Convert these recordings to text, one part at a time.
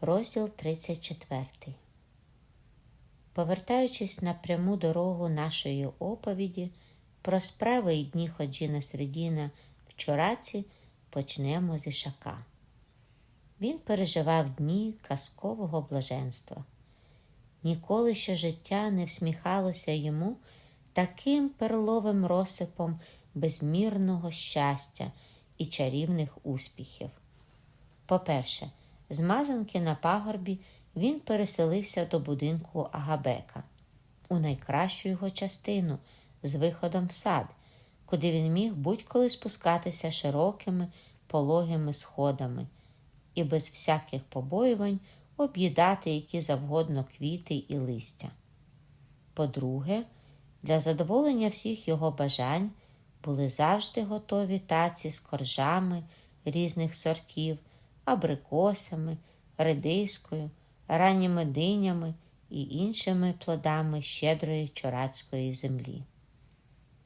розділ 34. Повертаючись на пряму дорогу нашої оповіді про справи і дні Ходжіна Середіна в Чораці почнемо з Ішака. Він переживав дні казкового блаженства. Ніколи ще життя не всміхалося йому таким перловим розсипом безмірного щастя і чарівних успіхів. По-перше, з мазанки на пагорбі він переселився до будинку Агабека у найкращу його частину з виходом в сад, куди він міг будь-коли спускатися широкими пологими сходами і без всяких побоювань об'їдати які завгодно квіти і листя. По-друге, для задоволення всіх його бажань були завжди готові таці з коржами різних сортів, абрикосами, редискою, ранніми динями і іншими плодами щедрої чорацької землі.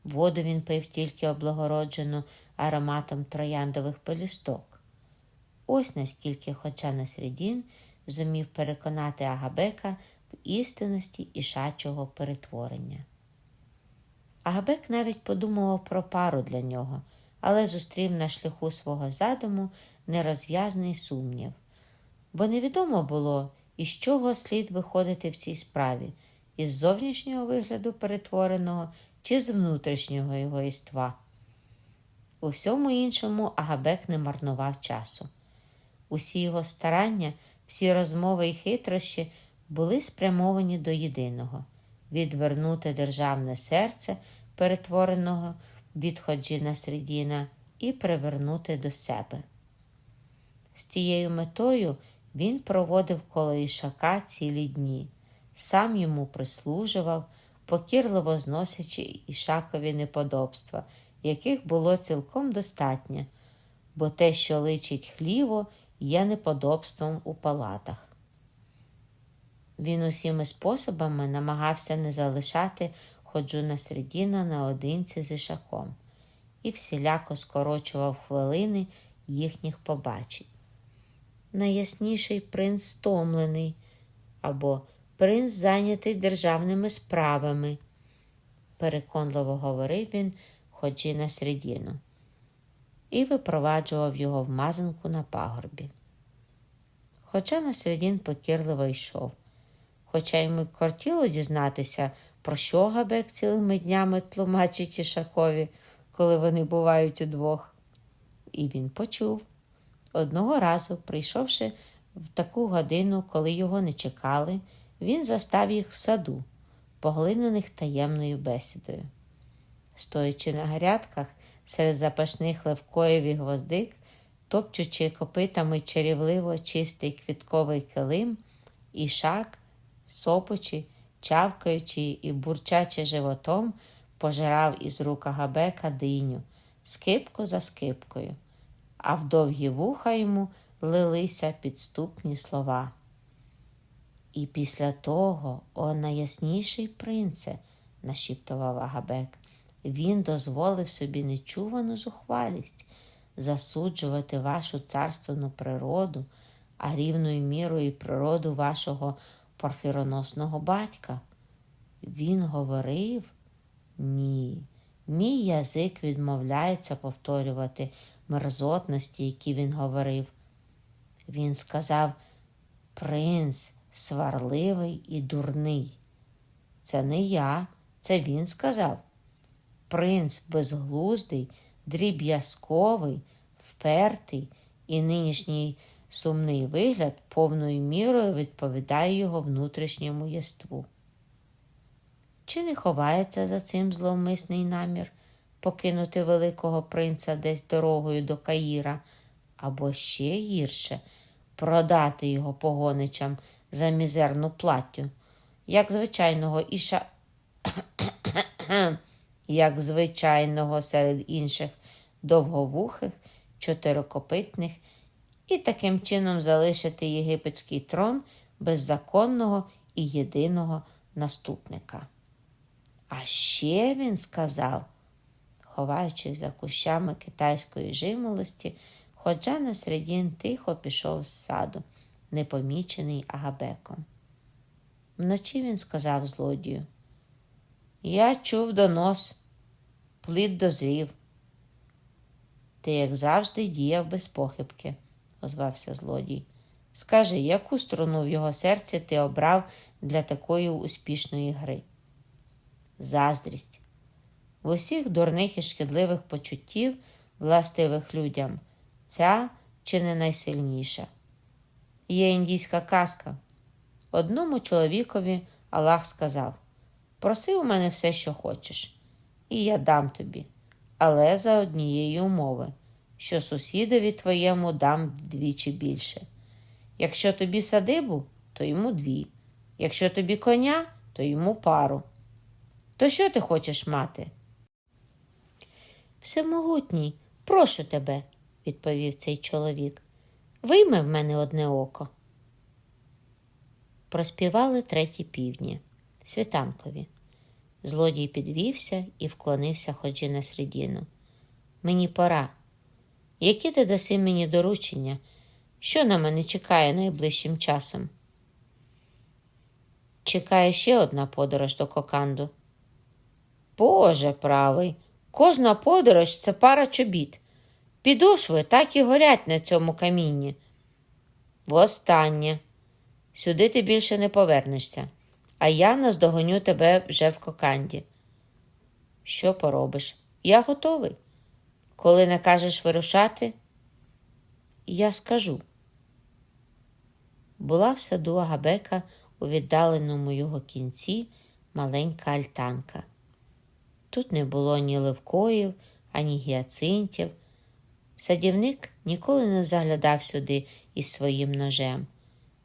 Воду він пив тільки облагороджену ароматом трояндових пелюсток. Ось наскільки хоча на середін зумів переконати Агабека в істинності ішачого перетворення. Агабек навіть подумував про пару для нього, але зустрів на шляху свого задуму нерозв'язний сумнів, бо невідомо було, із чого слід виходити в цій справі, із зовнішнього вигляду перетвореного чи з внутрішнього його іства. У всьому іншому Агабек не марнував часу. Усі його старання, всі розмови і хитрощі були спрямовані до єдиного відвернути державне серце, перетвореного від Ходжіна Средіна, і привернути до себе. З цією метою він проводив коло Ішака цілі дні, сам йому прислужував, покірливо зносячи Ішакові неподобства, яких було цілком достатньо, бо те, що личить хліво, є неподобством у палатах. Він усіми способами намагався не залишати Ходжуна Средіна наодинці з Ішаком і всіляко скорочував хвилини їхніх побачень. Найясніший принц стомлений або принц зайнятий державними справами, переконливо говорив він Ходжіна Средіну і випроваджував його в мазанку на пагорбі. Хоча на середін покірливо йшов, хоча йому кортіло дізнатися, про що Габек цілими днями тлумачить Ішакові, коли вони бувають удвох. І він почув. Одного разу, прийшовши в таку годину, коли його не чекали, він застав їх в саду, поглинених таємною бесідою. Стоячи на грядках серед запашних левкоєві гвоздик, топчучи копитами чарівливо чистий квітковий килим, ішак, сопочі, чавкаючи і бурчачи животом, пожирав із рук Агабека диню, скипку за скипкою, а в довгі вуха йому лилися підступні слова. І після того, о найясніший принце, нашіптував Агабек, він дозволив собі нечувану зухвалість засуджувати вашу царственну природу, а рівною мірою природу вашого порфіроносного батька. Він говорив ні. Мій язик відмовляється повторювати мерзотності, які він говорив. Він сказав принц сварливий і дурний. Це не я, це він сказав. Принц безглуздий, дріб'язковий, впертий і нинішній сумний вигляд повною мірою відповідає його внутрішньому єству. Чи не ховається за цим зловмисний намір покинути Великого принца десь дорогою до Каїра, або ще гірше продати його погоничам за мізерну платтю, як звичайного іша, як звичайного серед інших довговухих, чотирикопитних, і таким чином залишити єгипетський трон без законного і єдиного наступника. А ще він сказав, ховаючись за кущами китайської жимолості, Ходжа на середін тихо пішов з саду, непомічений Агабеком. Вночі він сказав злодію. Я чув донос, плід дозрів. Ти, як завжди, діяв без похибки, озвався злодій. Скажи, яку струну в його серці ти обрав для такої успішної гри? Заздрість. В усіх дурних і шкідливих почуттів, властивих людям, ця чи не найсильніша. Є індійська казка. Одному чоловікові Аллах сказав: Проси у мене все, що хочеш, і я дам тобі, але за однієї умови, що сусідові твоєму дам вдвічі більше. Якщо тобі садибу, то йому дві, якщо тобі коня, то йому пару. То що ти хочеш мати? Всемогутній, прошу тебе, відповів цей чоловік. Вийми в мене одне око. Проспівали треті півдні, світанкові. Злодій підвівся і вклонився ходжі на середину. Мені пора. Які ти даси мені доручення? Що на мене чекає найближчим часом? Чекає ще одна подорож до Коканду. Боже правий, кожна подорож це пара чобіт. Підошви так і горять на цьому камінні. Востаннє. Сюди ти більше не повернешся, а я наздогоню тебе вже в коканді. Що поробиш? Я готовий. Коли накажеш вирушати, я скажу. Була в саду Агабека у віддаленому його кінці маленька альтанка. Тут не було ні ливкоїв, ані гіацинтів. Садівник ніколи не заглядав сюди із своїм ножем.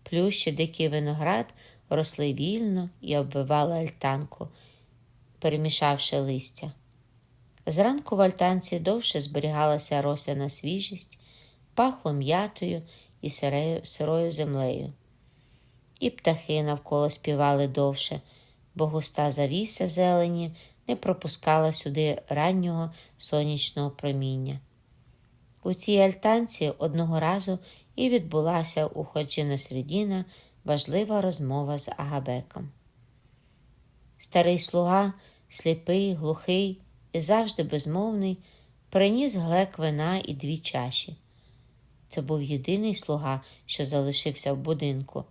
Плющі дикий виноград росли вільно і обвивали альтанку, перемішавши листя. Зранку в альтанці довше зберігалася росяна свіжість, пахло м'ятою і сирею, сирою землею. І птахи навколо співали довше, бо густа завіса зелені не пропускала сюди раннього сонячного проміння. У цій альтанці одного разу і відбулася у Ходжина Средіна важлива розмова з Агабеком. Старий слуга, сліпий, глухий завжди безмовний, приніс глек вина і дві чаші. Це був єдиний слуга, що залишився в будинку.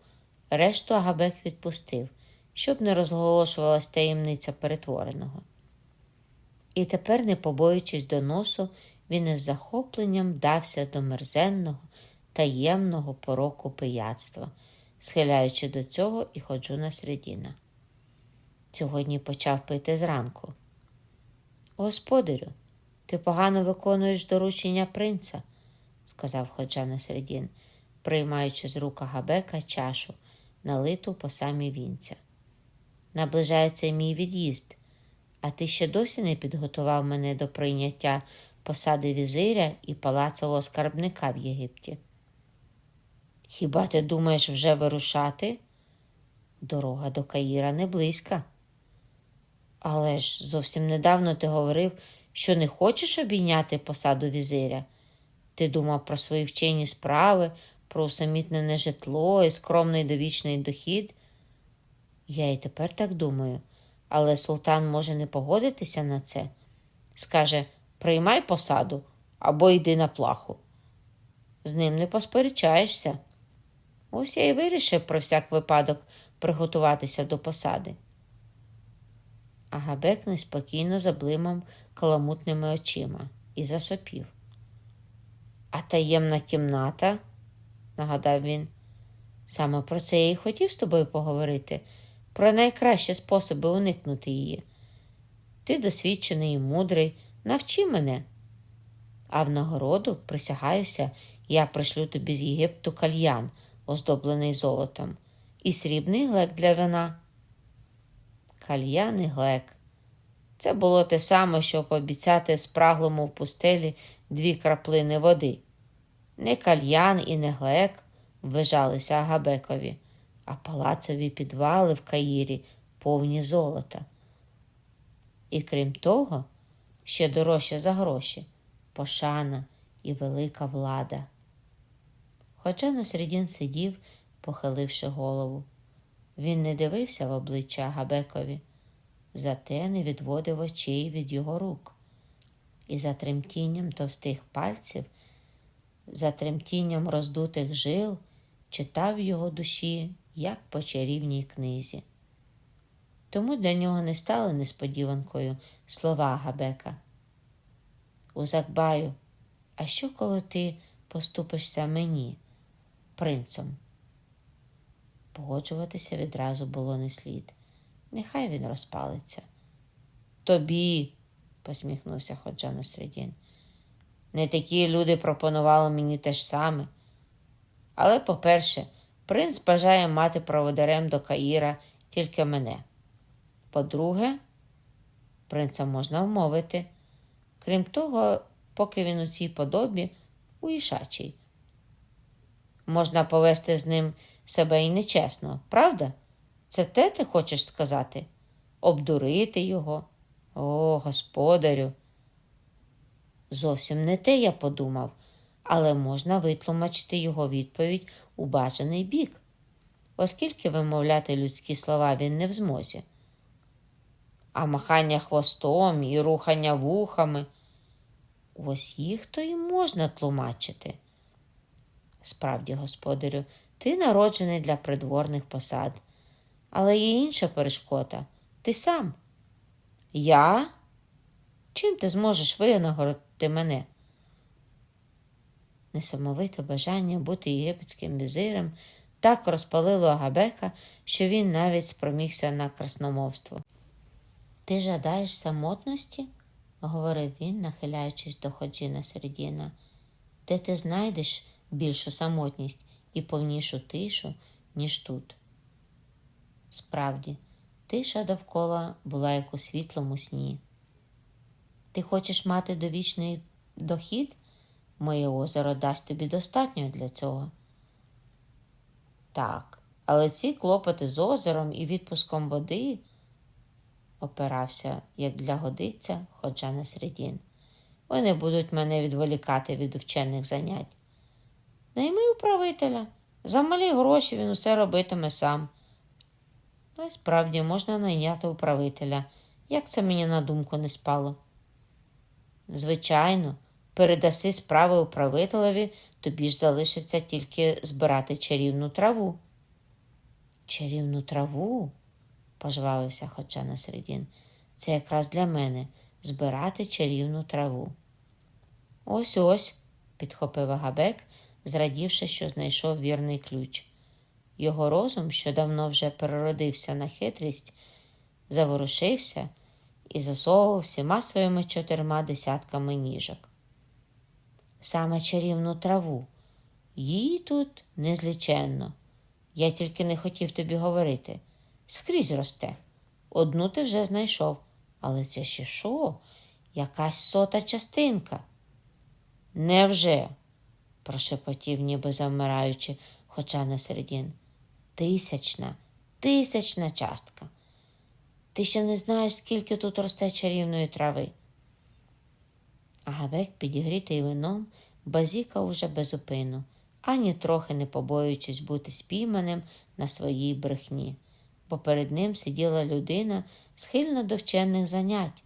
Решту Агабек відпустив, щоб не розголошувалась таємниця перетвореного. І тепер, не побоюючись доносу, він із захопленням вдався до мерзенного, таємного пороку пияцтва, схиляючи до цього і ходжу на середина. Сьогодні почав пити зранку. Господарю, ти погано виконуєш доручення принца, сказав ходжа на середін, приймаючи з рук Агабека чашу, налиту по самі вінця. Наближається мій від'їзд, а ти ще досі не підготував мене до прийняття посади візиря і палацового скарбника в Єгипті. Хіба ти думаєш вже вирушати? Дорога до Каїра не близька. Але ж зовсім недавно ти говорив, що не хочеш обійняти посаду візиря. Ти думав про свої вчені справи, про усамітнене житло і скромний довічний дохід. Я і тепер так думаю, але султан може не погодитися на це. Скаже, приймай посаду або йди на плаху. З ним не посперечаєшся. Ось я й вирішив про всяк випадок приготуватися до посади. Агабек неспокійно заблимав каламутними очима і засопів. А таємна кімната, нагадав він, саме про це я й хотів з тобою поговорити, про найкращі способи уникнути її. Ти досвідчений і мудрий, навчи мене. А в нагороду, присягаюся, я пришлю тобі з Єгипту кальян, оздоблений золотом, і срібний глек для вина. Кальян і глек. Це було те саме, що пообіцяти спраглому в пустелі дві краплини води. Не кальян і не глек ввижалися Агабекові, а палацові підвали в Каїрі повні золота. І крім того, ще дорожче за гроші, пошана і велика влада. Хоча на середін сидів, похиливши голову. Він не дивився в обличчя Габекові, зате не відводив очей від його рук. І за тремтінням товстих пальців, за тремтінням роздутих жил, читав його душі, як по чарівній книзі. Тому для нього не стали несподіванкою слова Габека. Узакбаю, а що коли ти поступишся мені, принцом? Погоджуватися відразу було не слід. Нехай він розпалиться. Тобі, посміхнувся Ходжа Насредін. Не такі люди пропонували мені те ж саме. Але, по-перше, принц бажає мати проводарем до Каїра тільки мене. По-друге, принца можна вмовити. Крім того, поки він у цій подобі уїшачий. Можна повести з ним себе і нечесно, правда? Це те ти хочеш сказати? Обдурити його? О, господарю. Зовсім не те я подумав, але можна витлумачити його відповідь у бажаний бік, оскільки вимовляти людські слова він не в змозі. А махання хвостом і рухання вухами. Ось їх то і можна тлумачити. Справді, господарю, ти народжений для придворних посад, але є інша перешкода ти сам. Я? Чим ти зможеш винагородити мене? Несамовите бажання бути єгипетським візирем так розпалило Агабека, що він навіть спромігся на красномовство. Ти жадаєш самотності? говорив він, нахиляючись до Ходжіна Середіна, де ти знайдеш більшу самотність і повнішу тишу, ніж тут. Справді, тиша довкола була як у світлому сні. Ти хочеш мати довічний дохід? Моє озеро дасть тобі достатньо для цього. Так, але ці клопоти з озером і відпуском води опирався, як для годиця, ходжа на середін. Вони будуть мене відволікати від вчених занять. Найми управителя. За малі гроші він усе робитиме сам. А справді можна найняти управителя, як це мені на думку не спало. Звичайно, передаси справи управителеві, тобі ж залишиться тільки збирати чарівну траву. Чарівну траву? пожвавився хоча на середін. Це якраз для мене збирати чарівну траву. Ось ось, підхопив Агабек, зрадівши, що знайшов вірний ключ. Його розум, що давно вже переродився на хитрість, заворушився і засовував всіма своїми чотирма десятками ніжок. Саме чарівну траву. Її тут незліченно. Я тільки не хотів тобі говорити. Скрізь росте. Одну ти вже знайшов, але це ще що? Якась сота частинка. Невже? Прошепотів, ніби завмираючи, хоча не середін. Тисячна, тисячна частка. Ти ще не знаєш, скільки тут росте чарівної трави. Агабек, підігрітий вином, базіка уже безупину, ані трохи не побоюючись бути спійманим на своїй брехні, бо перед ним сиділа людина, схильна до вчених занять,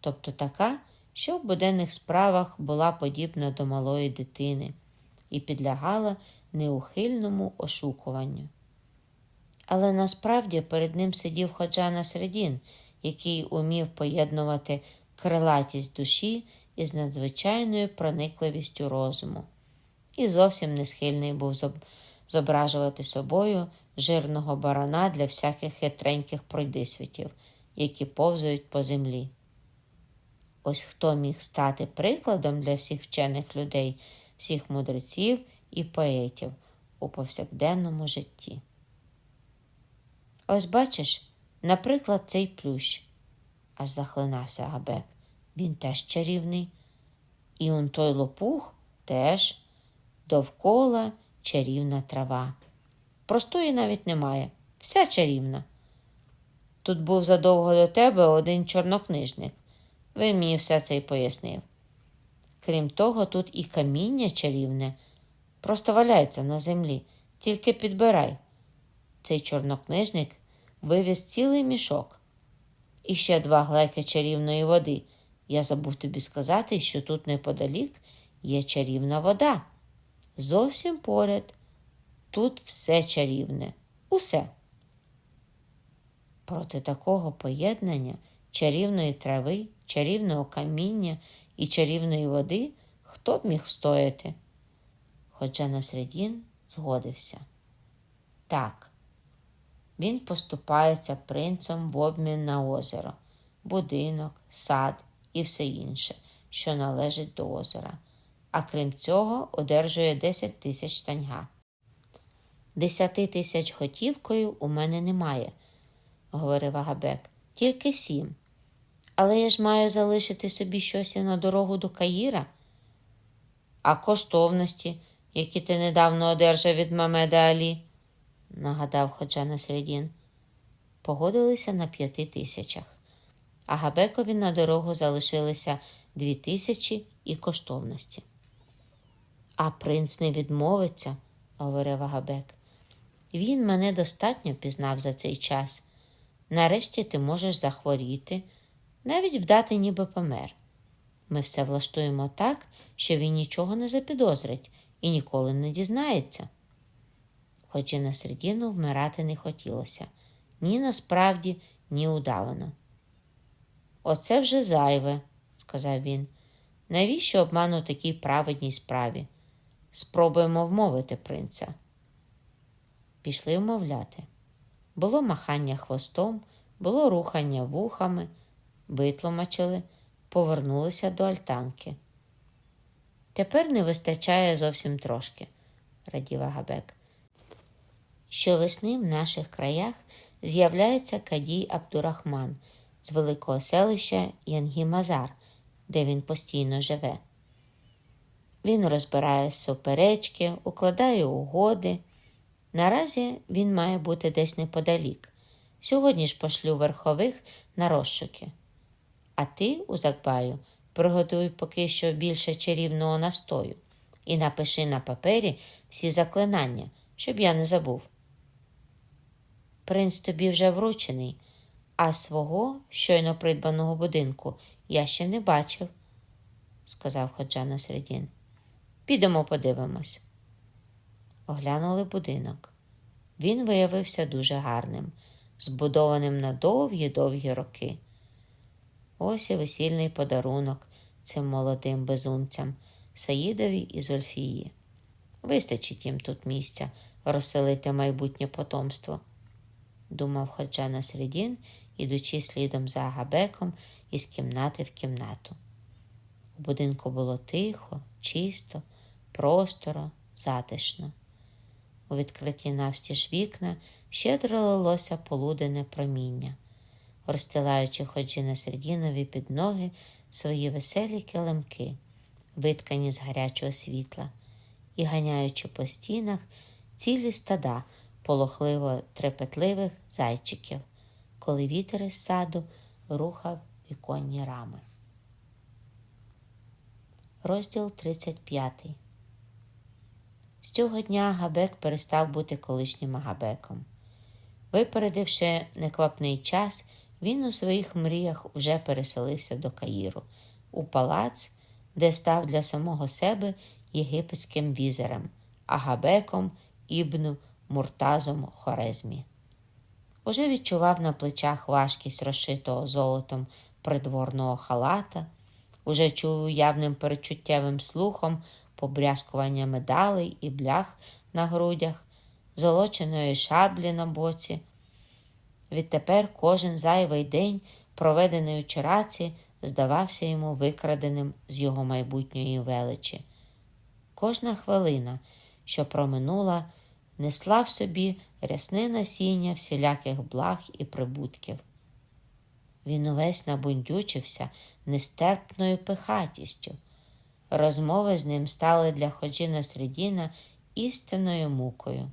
тобто така, що в буденних справах була подібна до малої дитини і підлягала неухильному ошукуванню. Але насправді перед ним сидів Ходжа Середін, який умів поєднувати крилатість душі із надзвичайною проникливістю розуму, і зовсім не схильний був зображувати собою жирного барана для всяких хитреньких пройдисвітів, які повзають по землі. Ось хто міг стати прикладом для всіх вчених людей, всіх мудреців і поетів у повсякденному житті. Ось бачиш, наприклад, цей плющ, аж захлинався Габек. Він теж чарівний. І он той лопух теж довкола чарівна трава. Простої навіть немає, вся чарівна. Тут був задовго до тебе один чорнокнижник. Він мені все це й пояснив. Крім того, тут і каміння чарівне просто валяється на землі, Тільки підбирай. Цей чорнокнижник вивіз цілий мішок. І ще два глеки чарівної води. Я забув тобі сказати, що тут неподалік є чарівна вода. Зовсім поряд. Тут все чарівне. Усе. Проти такого поєднання чарівної трави, чарівного каміння і чарівної води хто б міг встояти? Хоча Насредін згодився. Так, він поступається принцем в обмін на озеро, будинок, сад і все інше, що належить до озера. А крім цього, одержує 10 тисяч таньга. Десяти тисяч готівкою у мене немає, говорив Агабек, тільки сім. Але я ж маю залишити собі щось на дорогу до Каїра. А коштовності, які ти недавно одержав від Мамеда Алі, нагадав Ходжа Насредін, погодилися на п'яти тисячах. А Габекові на дорогу залишилися дві тисячі і коштовності. А принц не відмовиться, говорив Агабек. Він мене достатньо пізнав за цей час. Нарешті ти можеш захворіти, навіть вдати, ніби помер. Ми все влаштуємо так, що він нічого не запідозрить і ніколи не дізнається. Хоч і на середину вмирати не хотілося ні насправді, ні удавано. Оце вже зайве, сказав він. Навіщо обману такій праведній справі? Спробуємо вмовити принца. Пішли вмовляти. Було махання хвостом, було рухання вухами, витлумачили, повернулися до альтанки. Тепер не вистачає зовсім трошки, радів Агабек. Щовесни в наших краях з'являється Кадій Абдурахман з великого селища Янгімазар, де він постійно живе. Він розбирає суперечки, укладає угоди. Наразі він має бути десь неподалік. Сьогодні ж пошлю верхових на розшуки. А ти, Узакбаю, приготуй поки що більше чарівного настою і напиши на папері всі заклинання, щоб я не забув. Принц тобі вже вручений, а свого щойно придбаного будинку я ще не бачив, сказав Ходжа Насредін. Підемо подивимось. Оглянули будинок. Він виявився дуже гарним, збудованим на довгі-довгі роки. Ось і весільний подарунок цим молодим безумцям Саїдові і Зольфії. Вистачить їм тут місця розселити майбутнє потомство, думав Ходжа Насредін, ідучи слідом за Агабеком із кімнати в кімнату. У будинку було тихо, чисто, просторо, затишно. У відкриті навстіж вікна щедро лилося полуденне проміння, розстилаючи ходжі на середінові під ноги свої веселі килимки, виткані з гарячого світла, і ганяючи по стінах цілі стада полохливо трепетливих зайчиків, коли вітер із саду рухав віконні рами. Розділ 35 З цього дня Габек перестав бути колишнім Агабеком. Випередивши неквапний час, він у своїх мріях уже переселився до Каїру, у палац, де став для самого себе єгипетським візерем, Агабеком ібну Муртазом Хорезмі. Уже відчував на плечах важкість розшитого золотом придворного халата, уже чув явним перечуттєвим слухом побрязкування медалей і блях на грудях, золоченої шаблі на боці. Відтепер кожен зайвий день, проведений у чараці, здавався йому викраденим з його майбутньої величі. Кожна хвилина, що проминула, несла в собі рясне насіння всіляких благ і прибутків. Він увесь набундючився нестерпною пихатістю. Розмови з ним стали для Ходжіна Средіна істинною мукою.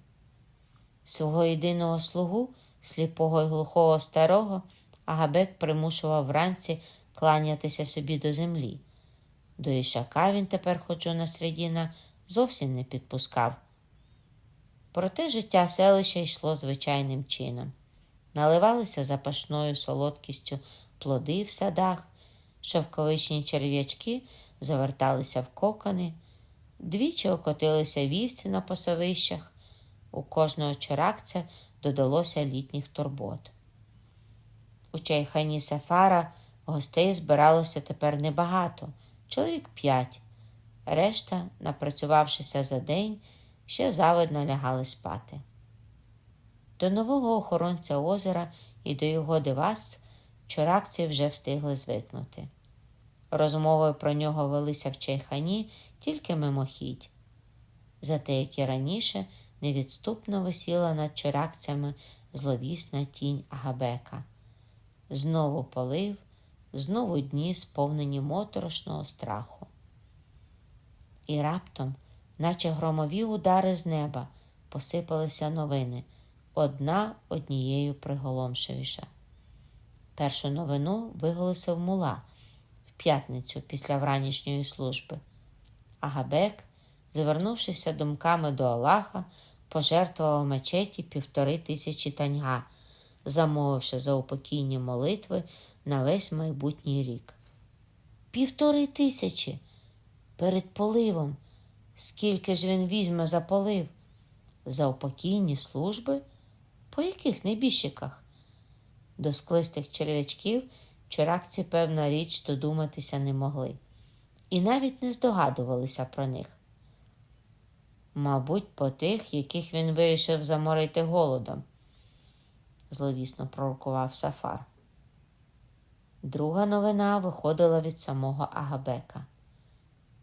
Свого єдиного слугу, сліпого й глухого старого, Агабек примушував вранці кланятися собі до землі. До Ішака він тепер Ходжуна Средіна зовсім не підпускав. Проте життя селища йшло звичайним чином. Наливалися запашною солодкістю плоди в садах, шовковичні черв'ячки заверталися в кокони, двічі окотилися вівці на пасовищах, у кожного чоракця додалося літніх турбот. У чайхані Сафара гостей збиралося тепер небагато, чоловік п'ять. Решта, напрацювавшися за день, ще завидно лягали спати. До нового охоронця озера і до його дивацтв чоракці вже встигли звикнути. Розмови про нього велися в чайхані тільки мимохідь. Зате, як і раніше, невідступно висіла над чоракцями зловісна тінь Агабека. Знову полив, знову дні сповнені моторошного страху. І раптом, наче громові удари з неба, посипалися новини, одна однією приголомшивіша. Першу новину виголосив мула в п'ятницю після вранішньої служби. Агабек, звернувшися думками до Аллаха, пожертвував мечеті півтори тисячі таньга, замовивши за упокійні молитви на весь майбутній рік. Півтори тисячі перед поливом. Скільки ж він візьме за полив? За упокійні служби? По яких небіжчиках? До склистих черв'ячків чоракці, певна річ, додуматися не могли, і навіть не здогадувалися про них. Мабуть, по тих, яких він вирішив заморити голодом, зловісно пророкував Сафар. Друга новина виходила від самого Агабека.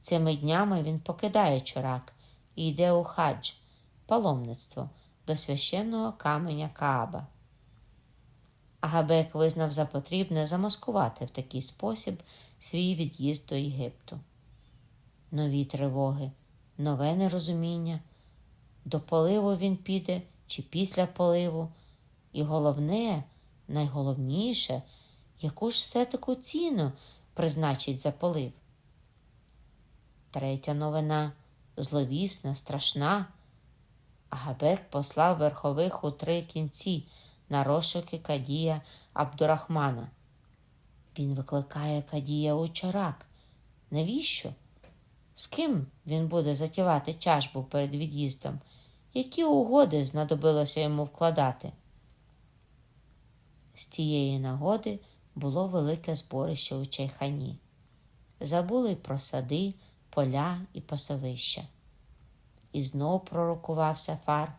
Цими днями він покидає чорак і йде у хадж, паломництво до священного каменя Кааба. Агабек визнав за потрібне замаскувати в такий спосіб свій від'їзд до Єгипту. Нові тривоги, нове нерозуміння. До поливу він піде чи після поливу. І головне, найголовніше, яку ж все таку ціну призначить за полив. Третя новина зловісна, страшна. Агабек послав верхових у три кінці на розшуки Кадія Абдурахмана. Він викликає Кадія у чарак. Навіщо? З ким він буде затівати чашбу перед від'їздом? Які угоди знадобилося йому вкладати? З тієї нагоди було велике зборище у чайхані. Забули й про сади, поля і пасовища. І знов пророкував Сафар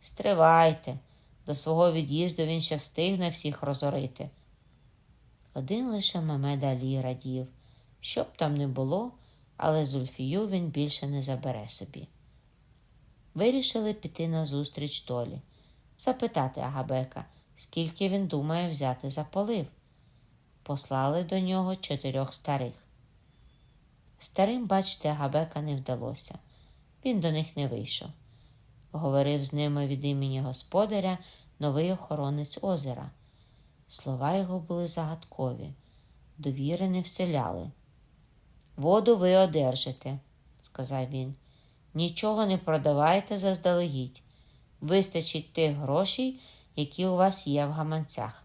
Стривайте, до свого від'їзду він ще встигне всіх розорити. Один лише Мамед Алі радів, що б там не було, але Зульфію він більше не забере собі. Вирішили піти на зустріч долі, запитати Агабека, скільки він думає взяти за полив. Послали до нього чотирьох старих. Старим, бачити, Агабека не вдалося. Він до них не вийшов. Говорив з ними від імені господаря новий охоронець озера. Слова його були загадкові, довіри не вселяли. Воду ви одержите, сказав він. Нічого не продавайте заздалегідь. Вистачить тих грошей, які у вас є в гаманцях.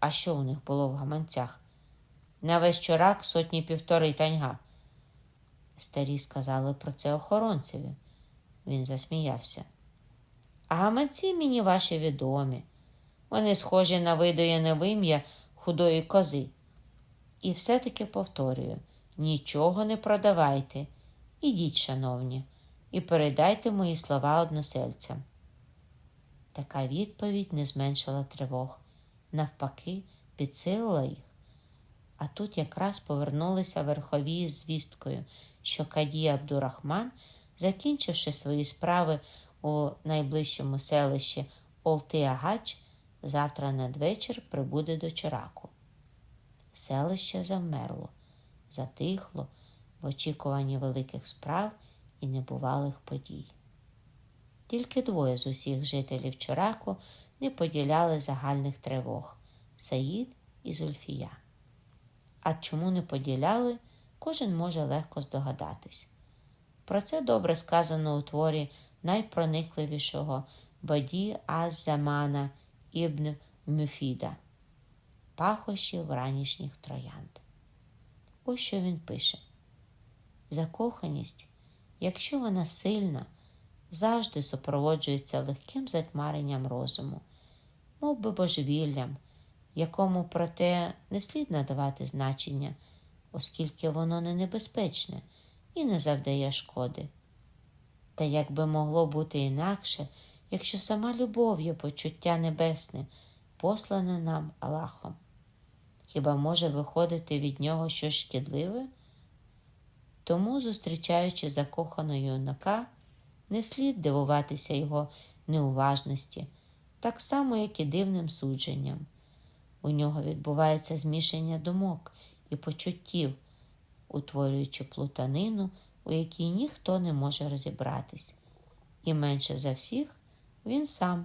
А що у них було в гаманцях? На весь чорак сотні півтори таньга. Старі сказали про це охоронцеві. Він засміявся. А гаманці мені ваші відомі. Вони схожі на видоєне вим'я худої кози. І все-таки повторюю: нічого не продавайте. Ідіть, шановні, і передайте мої слова односельцям. Така відповідь не зменшила тривог, навпаки, підсилила їх. А тут якраз повернулися верхові з звісткою, що Каді Абдурахман, закінчивши свої справи у найближчому селищі Олти-Агач, завтра надвечір прибуде до Чираку. Селище завмерло, затихло в очікуванні великих справ і небувалих подій. Тільки двоє з усіх жителів Чораку не поділяли загальних тривог Саїд і Зульфія. А чому не поділяли, кожен може легко здогадатись. Про це добре сказано у творі найпроникливішого Баді Аз-Замана Ібн Мюфіда, пахощів ранішніх троянд. Ось що він пише: закоханість, якщо вона сильна, завжди супроводжується легким затьмаренням розуму, мов би божевіллям, якому проте не слід надавати значення, оскільки воно не небезпечне і не завдає шкоди. Та як би могло бути інакше, якщо сама любов почуття небесне, послане нам Аллахом? Хіба може виходити від нього щось шкідливе? Тому, зустрічаючи закоханого юнака, не слід дивуватися його неуважності, так само, як і дивним судженням. У нього відбувається змішання думок і почуттів, утворюючи плутанину, у якій ніхто не може розібратись, і менше за всіх він сам.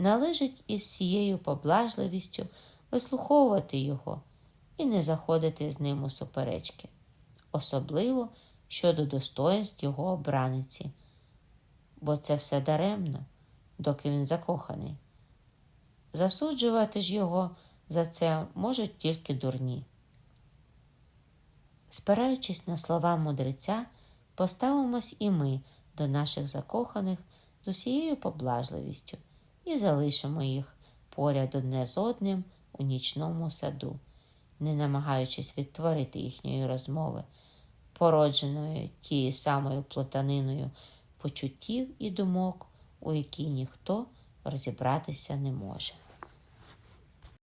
Належить із цією поблажливістю вислуховувати його і не заходити з ним у суперечки, особливо щодо достоинств його обраниці, бо це все даремно, доки він закоханий. Засуджувати ж його за це можуть тільки дурні. Спираючись на слова мудреця, поставимось і ми до наших закоханих з усією поблажливістю і залишимо їх поряд одне з одним у нічному саду, не намагаючись відтворити їхньої розмови, породженої тією самою плотаниною почуттів і думок, у якій ніхто розібратися не може.